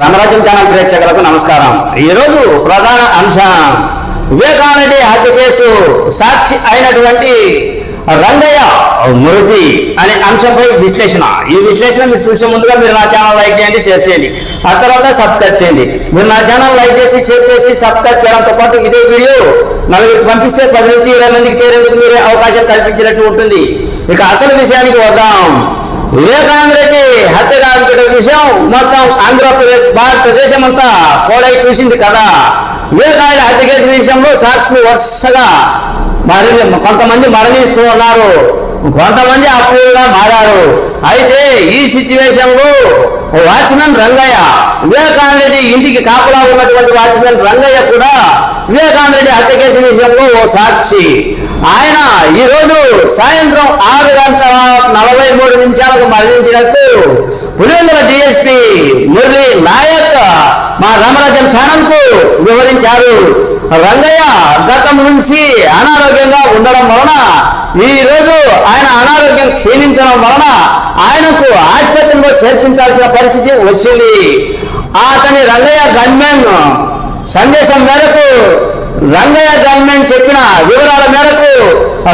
రామరాజ్యం channel ప్రేక్షకులకు నమస్కారం. ఈరోజు ప్రధాన అంశం వివేకానంద హత్య కేసు సాక్షి అయినటువంటి రంగయ్య మృతి అనే అంశంపై విశ్లేషణ. ఈ విశ్లేషణ మీరు చూసే ముందుగా మీరు నా ఛానల్ లైక్ చేయండి షేర్ చేయండి. ఆ తర్వాత సబ్స్క్రైబ్ చేయండి. మీరు నా ఛానల్ లైక్ చేసి షేర్ చేసి సబ్స్క్రైబ్ చేయడంతో పాటు ఇదే వీడియో నలుగురికి పంపిస్తే పది నుంచి ఇరవై మందికి చేరేందుకు మీరే అవకాశం కల్పించినట్టు ఉంటుంది. ఇక అసలు విషయానికి వద్దాం. వివేకానందరెడ్డి హత్య కాల్చిన విషయం మొత్తం ఆంధ్రప్రదేశ్ భారతదేశం అంతా కోడై చూసింది కదా. వివేకానంద హత్య కేసు విషయంలో సాక్షులు వరుసగా మరి కొంతమంది మరణిస్తూ ఉన్నారు. కొంతమంది అప్పులుగా మారారు. అయితే ఈ సిచ్యువేషన్లో వాచ్మెన్ రంగయ్య వివేకానందరెడ్డి ఇంటికి కాపులా ఉన్నటువంటి వాచ్మెన్ రంగయ్య కూడా వివేకానందరెడ్డి హత్య కేసు విషయంలో ఓ సాక్షి. ఆయన ఈ రోజు సాయంత్రం ఆరు గంటల నలభై మూడు నిమిషాలకు మరణించినట్టు పులివెందుల డిఎస్పి మురళి నాయక్ మా రామరాజ్యం ఛానల్కు వివరించారు. రంగయ్య గతం నుంచి అనారోగ్యంగా ఉండడం వలన ఈ రోజు ఆయన అనారోగ్యం క్షీణించడం వలన ఆయనకు ఆసుపత్రిలో చేర్పించాల్సిన పరిస్థితి వచ్చింది. అతని రంగయ్య గన్మెన్ సందేశం మేరకు రంగయ్య గవర్నమెంట్ చెప్పిన వివరాల మేరకు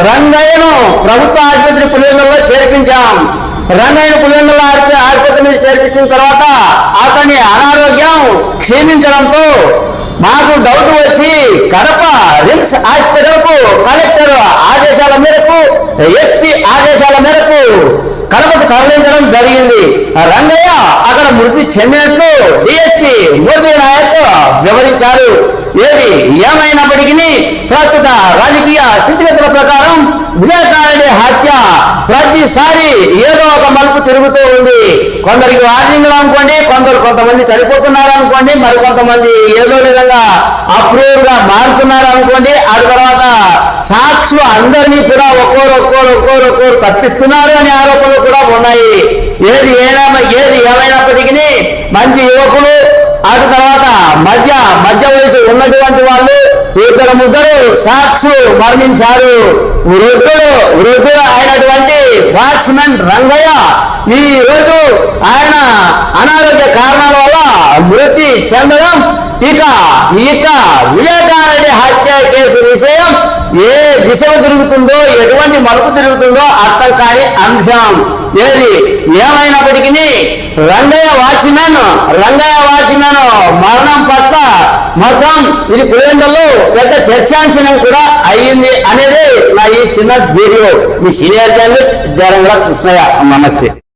రంగయ్యను ప్రభుత్వ ఆసుపత్రి పులివెందులలో చేర్పించాం. రంగయ్యను పులివెందుల ఆసుపత్రి మీద చేర్పించిన తర్వాత అతని అనారోగ్యం క్షీణించడంతో మాకు డౌట్ వచ్చి కడప రిమ్స్ హాస్పిటల్ కలెక్టర్ ఆదేశాల మేరకు ఎస్పీ ఆదేశాల మేరకు కడపకు తరలించడం జరిగింది. రంగయ్య అక్కడ మృతి చెందినట్లు డిఎస్పీ మూర్తి నాయక్ వివరించారు. ఏది ఏమైనప్పటికీ ప్రస్తుత రాజకీయ స్థితిగతుల ప్రకారం వివేకానంద హత్య ప్రతిసారి ఏదో ఒక మలుపు తిరుగుతూ ఉంది. కొందరికి వార్నింగ్లు అనుకోండి కొందరు కొంతమంది చనిపోతున్నారు అనుకోండి మరి కొంతమంది ఏదో విధంగా అప్రూవ్గా మారుతున్నారు అనుకోండి ఆ తర్వాత సాక్షులు అందరినీ కూడా ఒక్కోరు ఒక్కోరు ఒక్కోరు ఒక్కోరు తప్పిస్తున్నారు అనే ఆరోపణలు కూడా ఉన్నాయి. ఏది ఏనా ఏది ఏమైనప్పటికీ మంచి యువకులు అటు తర్వాత మధ్య మధ్య వయసు ఉన్నటువంటి వాళ్ళు ఇద్దరు ముగ్గురు సాక్షులు మరణించారు. వృద్ధుడు వృద్ధుడు అయినటువంటి వాచ్మెన్ రంగయ్య ఈ రోజు ఆయన అనారోగ్య కారణాల వల్ల మృతి చెందడం. ఇక ఇక వివేకానంద హత్య కేసు విషయం ఏ దిశ తిరుగుతుందో ఎటువంటి మలుపు తిరుగుతుందో అర్థం కాని అంశం. ఏది? ఏమైనప్పటికీ రంగయ్య వాచ్మెన్ రంగయ్య వాచ్మెన్ మరణం పట్ల మొత్తం ఇది పులివెందులో పెద్ద చర్చాంశనం కూడా అయ్యింది అనేది నా ఈ చిన్న వీడియో. మీ సీనియర్ జర్నలిస్ట్ జరంగ కృష్ణయ్య. నమస్తే.